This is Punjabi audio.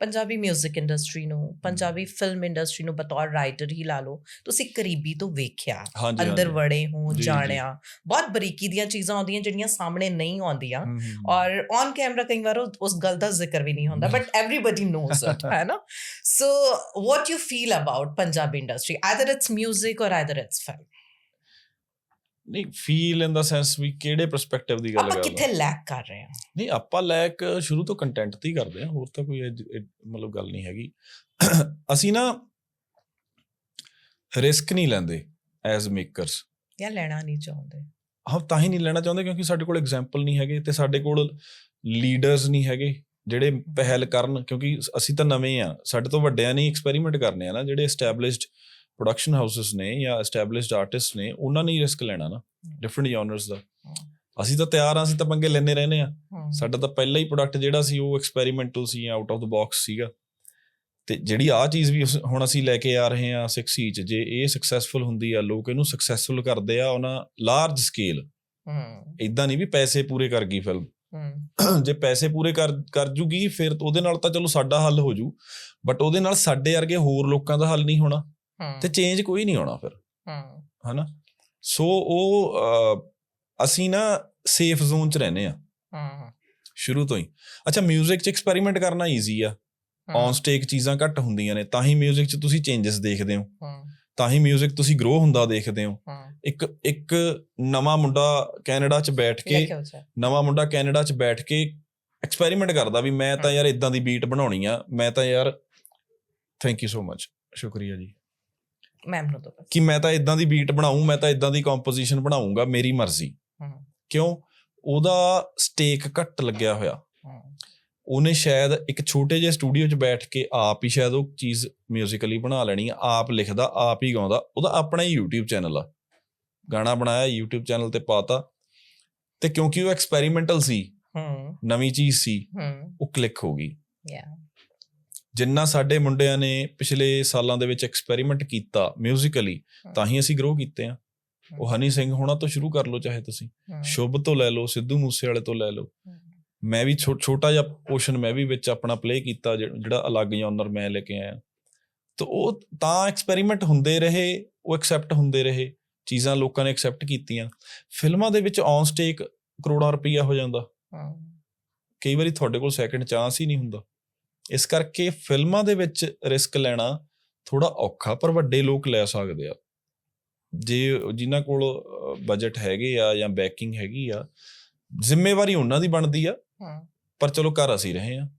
ਪੰਜਾਬੀ 뮤직 ਇੰਡਸਟਰੀ ਨੂੰ ਪੰਜਾਬੀ ਫਿਲਮ ਇੰਡਸਟਰੀ ਨੂੰ ਬਤੌਰ ਰਾਈਟਰ ਹੀ ਲਾ ਲਓ ਤੁਸੀਂ ਕਰੀਬੀ ਤੋਂ ਵੇਖਿਆ ਹਾਂਜੀ ਅੰਦਰ ਹਾਂਜੀ। ਵੜੇ ਹੋ ਜੀ, ਜੀ। ਜਾਣਿਆ ਬਹੁਤ ਬਰੀਕੀ ਦੀਆਂ ਚੀਜ਼ਾਂ ਆਉਂਦੀਆਂ ਜਿਹੜੀਆਂ ਸਾਹਮਣੇ ਨਹੀਂ ਆਉਂਦੀਆਂ ਹਮ, ਹਮ, ਹਮ। ਔਰ ਔਨ ਕੈਮਰਾ ਕਈ ਵਾਰ ਉਹ- ਉਸ ਗੱਲ ਦਾ ਜ਼ਿਕਰ ਵੀ ਨਹੀਂ ਹੁੰਦਾ ਬਟ ਐਵਰੀਬਾਡੀ ਨੋਜ਼ ਇਟ ਹੈ ਨਾ so what you feel about Punjabi industry either it's 뮤직 ਔਰ ਆਈਦਰ ਇਟਸ ਫਿਲਮ ਨਹੀਂ ਫੀਲ ਇਨ ਦਾ ਸੈਂਸ ਵੀ ਕਿਹੜੇ ਪਰਸਪੈਕਟਿਵ ਦੀ ਗੱਲ ਆਪਾਂ ਕਰਦਾ ਕਿੱਥੇ ਲੈਕ ਕਰ ਰਹੇ ਹਾਂ? ਨਹੀਂ ਆਪਾਂ ਲੈਕ ਸ਼ੁਰੂ ਤੋਂ ਕੰਟੈਂਟ ਤੇ ਹੀ ਕਰਦੇ ਆ ਹੋਰ ਤਾਂ ਕੋਈ ਮਤਲਬ ਗੱਲ ਨਹੀਂ ਹੈਗੀ। ਅਸੀਂ ਨਾ ਰਿਸਕ ਨਹੀਂ ਲੈਂਦੇ ਐਜ਼ ਮੇਕਰਸ ਜਾਂ ਲੈਣਾ ਨਹੀਂ ਚਾਹੁੰਦੇ। ਹਾਂ ਤਾਂ ਹੀ ਨਹੀਂ ਲੈਣਾ ਚਾਹੁੰਦੇ ਕਿਉਂਕਿ ਸਾਡੇ ਕੋਲ ਐਗਜ਼ਾਮਪਲ ਨਹੀਂ ਹੈਗੇ ਤੇ ਸਾਡੇ ਕੋਲ ਲੀਡਰਸ ਨਹੀਂ ਹੈਗੇ ਜਿਹੜੇ ਪਹਿਲ ਕਰਨ ਕਿਉਂਕਿ ਅਸੀਂ ਤਾਂ ਨਵੇਂ ਆ ਸਾਡੇ ਤੋਂ ਵੱਡਿਆਂ ਨੇ ਐਕਸਪੈਰੀਮੈਂਟ ਕਰਨੇ ਆ ਨਾ ਜਿਹੜੇ ਐਸਟੈਬਲਿਸ਼ਡ ਪ੍ਰੋਡਕਸ਼ਨ ਹਾਊਸਸ ਨੇ ਜਾਂ ਐਸਟੈਬਲਿਸ਼ਡ ਆਰਟਿਸਟ ਨੇ ਉਹਨਾਂ ਨੇ ਰਿਸਕ ਲੈਣਾ ਨਾ ਡਿਫਰੈਂਟ ਜਨਰਸ ਦਾ। ਅਸੀਂ ਤਾਂ ਤਿਆਰ ਆ ਅਸੀਂ ਤਾਂ ਪੰਗੇ ਲੈਣੇ ਰਹਿੰਦੇ ਆ ਸਾਡਾ ਤਾਂ ਪਹਿਲਾ ਹੀ ਪ੍ਰੋਡਕਟ ਜਿਹੜਾ ਸੀ ਉਹ ਐਕਸਪੈਰੀਮੈਂਟਲ ਸੀ ਆਊਟ ਆਫ ਦ ਬਾਕਸ ਸੀਗਾ। ਤੇ ਜਿਹੜੀ ਆ ਚੀਜ਼ ਵੀ ਹੁਣ ਅਸੀਂ ਲੈ ਕੇ ਆ ਰਹੇ ਹਾਂ 6 ਚ ਜੇ ਇਹ ਸਕਸੈਸਫੁਲ ਹੁੰਦੀ ਆ ਲੋਕ ਇਹਨੂੰ ਸਕਸੈਸਫੁਲ ਕਰਦੇ ਆ ਉਹਨਾਂ ਲਾਰਜ ਸਕੇਲ ਹਮ, ਇਦਾਂ ਨਹੀਂ ਵੀ ਪੈਸੇ ਪੂਰੇ ਕਰ ਗਈ ਫਿਲਮ ਜੇ ਪੈਸੇ ਪੂਰੇ ਕਰ ਕਰ ਜੂਗੀ ਫਿਰ ਉਹਦੇ ਨਾਲ ਤਾਂ ਚਲੋ ਸਾਡਾ ਹੱਲ ਹੋ ਜੂ। ਬਟ ਉਹਦੇ ਨਾਲ ਸਾਡੇ ਵਰਗੇ ਹੋਰ ਲੋਕਾਂ ਦਾ ਹੱਲ ਨਹੀਂ ਹੋਣਾ। ਤੇ ਚੇਂਜ ਕੋਈ ਨਹੀਂ ਆਉਣਾ ਫਿਰ ਹਮ, ਹਨਾ ਸੋ ਉਹ ਅਹ, ਅਸੀਂ ਨਾ ਸੇਫ ਜ਼ੋਨ ਚ ਰਹਿੰਦੇ ਆ ਹਮ, ਸ਼ੁਰੂ ਤੋਂ ਹੀ ਅੱਛਾ 뮤직 ਚ ਐਕਸਪੈਰੀਮੈਂਟ ਕਰਨਾ ਈਜ਼ੀ ਆ ਔਨ ਸਟੇਕ ਚੀਜ਼ਾਂ ਘੱਟ ਹੁੰਦੀਆਂ ਨੇ ਤਾਂ ਹੀ 뮤직 ਚ ਤੁਸੀਂ ਚੇਂਜਸ ਦੇਖਦੇ ਹੋ ਹਮ, ਤਾਂ ਹੀ 뮤직 ਤੁਸੀਂ ਗਰੋ ਹੁੰਦਾ ਦੇਖਦੇ ਹੋ ਹਮ, ਇੱਕ ਇੱਕ ਨਵਾਂ ਮੁੰਡਾ ਕੈਨੇਡਾ ਚ ਬੈਠ ਲੈ ਕੇ ਕੇ ਆਓ ਸਰ। ਨਵਾਂ ਮੁੰਡਾ ਕੈਨੇਡਾ ਚ ਬੈਠ ਕੇ ਐਕਸਪੈਰੀਮੈਂਟ ਕਰਦਾ ਵੀ ਮੈਂ ਤਾਂ ਹਾਂ। ਯਾਰ ਇਦਾਂ ਦੀ ਬੀਟ ਬਣਾਉਣੀ ਆ ਮੈਂ ਤਾਂ ਯਾਰ ਥੈਂਕ ਯੂ ਸੋ ਮਚ ਸ਼ੁਕਰੀਆ ਜੀ ਮੈਮ ਨੂੰ ਤਾਂ ਬਸ ਕਿ ਮੈਂ ਤਾਂ ਇਦਾਂ ਦੀ ਬੀਟ ਬਣਾਉਂ ਮੈਂ ਤਾਂ ਇਦਾਂ ਦੀ ਕੰਪੋਜੀਸ਼ਨ ਬਣਾਉਂਗਾ ਮੇਰੀ ਮਰਜ਼ੀ। ਕਿਉਂ? ਉਹਦਾ ਸਟੇਕ ਘੱਟ ਲੱਗਿਆ ਹੋਇਆ। ਉਹਨੇ ਸ਼ਾਇਦ ਇੱਕ ਛੋਟੇ ਜਿਹੇ ਸਟੂਡੀਓ 'ਚ ਬੈਠ ਕੇ ਆਪ ਹੀ ਸ਼ਾਇਦ ਉਹ ਚੀਜ਼ ਮਿਊਜ਼ੀਕਲੀ ਬਣਾ ਲੈਣੀ ਆ ਆਪ ਲਿਖਦਾ ਆਪ ਹੀ ਗਾਉਂਦਾ। ਉਹਦਾ ਆਪਣਾ ਹੀ YouTube ਚੈਨਲ ਆ। ਗਾਣਾ ਬਣਾਇਆ YouTube ਚੈਨਲ ਤੇ ਪਾਤਾ। ਤੇ ਕਿਉਂਕਿ ਉਹ ਐਕਸਪੈਰੀਮੈਂਟਲ ਸੀ ਹਮ, ਨਵੀਂ ਚੀਜ਼ ਸੀ ਹਮ, ਉਹ ਕਲਿੱਕ ਹੋ ਗਈ। Yeah, ਜਿੰਨਾ ਸਾਡੇ ਮੁੰਡਿਆਂ ਨੇ ਪਿਛਲੇ ਸਾਲਾਂ ਦੇ ਵਿੱਚ ਐਕਸਪੈਰੀਮੈਂਟ ਕੀਤਾ ਮਿਊਜ਼ੀਕਲੀ ਤਾਂ ਹੀ ਅਸੀਂ ਗਰੋ ਕੀਤੇ ਆ ਉਹ ਹਨੀ ਸਿੰਘ ਹੋਣਾ ਤੋਂ ਸ਼ੁਰੂ ਕਰ ਲਓ ਚਾਹੇ ਤੁਸੀਂ। ਸ਼ੁਭ ਤੋਂ ਲੈ ਲਓ ਸਿੱਧੂ ਮੂਸੇ ਵਾਲੇ ਤੋਂ ਲੈ ਲਓ। ਮੈਂ ਵੀ ਛੋਟਾ ਜਿਹਾ ਪੋਰਸ਼ਨ ਮੈਂ ਵੀ ਵਿੱਚ ਆਪਣਾ ਪਲੇ ਕੀਤਾ ਜਿਹੜਾ ਅਲੱਗ ਜਨਰ ਮੈਂ ਲੈ ਕੇ ਆਇਆ। ਤਾਂ ਉਹ ਤਾਂ ਐਕਸਪੈਰੀਮੈਂਟ ਹੁੰਦੇ ਰਹੇ ਉਹ ਐਕਸੈਪਟ ਹੁੰਦੇ ਰਹੇ ਚੀਜ਼ਾਂ ਲੋਕਾਂ ਨੇ ਐਕਸੈਪਟ ਕੀਤੀਆਂ। ਫਿਲਮਾਂ ਦੇ ਵਿੱਚ ਔਨ ਸਟੇਕ ਕਰੋੜਾਂ ਰੁਪਈਆ ਹੋ ਜਾਂਦਾ। ਹਮ, ਕਈ ਵਾਰੀ ਤੁਹਾਡੇ ਕੋਲ ਸੈਕੰਡ ਚਾਂਸ ਹੀ ਨਹੀਂ ਹੁੰਦਾ। ਇਸ ਕਰਕੇ ਫਿਲਮਾਂ ਦੇ ਵਿੱਚ ਰਿਸਕ ਲੈਣਾ ਥੋੜਾ ਔਖਾ ਪਰ ਵੱਡੇ ਲੋਕ ਲੈ ਸਕਦੇ ਆ। ਜੇ ਜਿਨ੍ਹਾਂ ਕੋਲ ਬਜਟ ਹੈਗੇ ਆ ਜਾਂ ਬੈਕਿੰਗ ਹੈਗੀ ਆ ਜ਼ਿੰਮੇਵਾਰੀ ਉਹਨਾਂ ਦੀ ਬਣਦੀ ਆ। ਪਰ ਚਲੋ ਕਰ ਅਸੀਂ ਰਹੇ ਆ।